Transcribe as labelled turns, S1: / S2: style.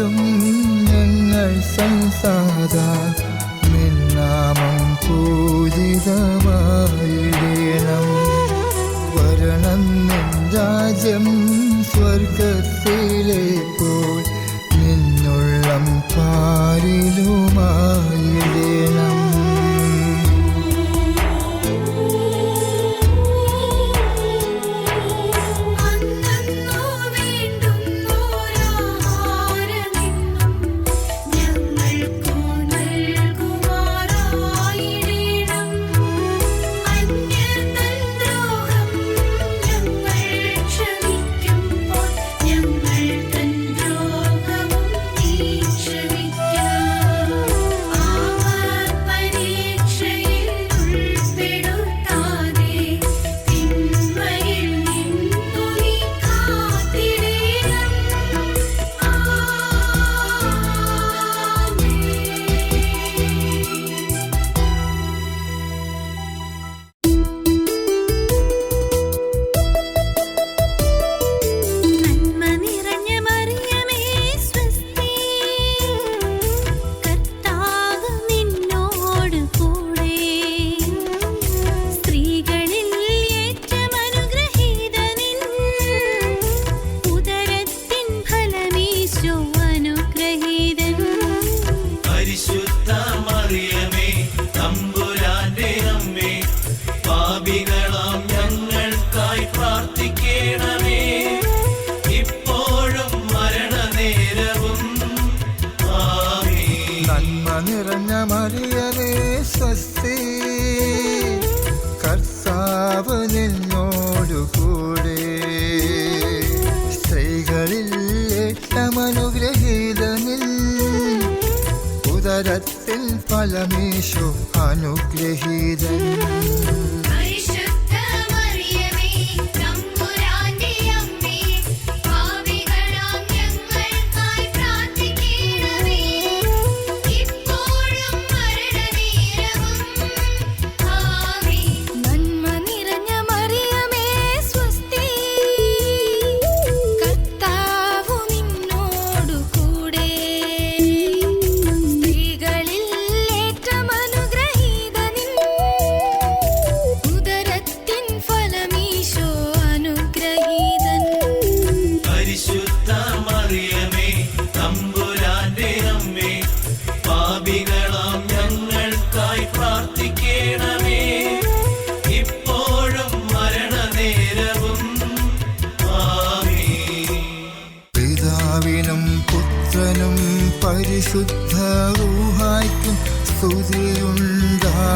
S1: വരും ഞങ്ങൾ സംസാര നിന്നാമം പൂജിതമായിടേണം വരണം രാജ്യം
S2: സ്വർഗത്തിലേക്ക് മറിയലേ സ്വസ്തി കർത്താവ് നിന്നോടു കൂടെ. സ്ത്രീകളിൽ
S1: ഏറ്റമനുഗ്രഹീതനിൽ ഉദരത്തിൽ ഫലമേശു അനുഗ്രഹീതൻ. പിതാവിനും പുത്രനും പരിശുദ്ധ ഊഹായ്ക്കും സ്തുതിയുണ്ടായി.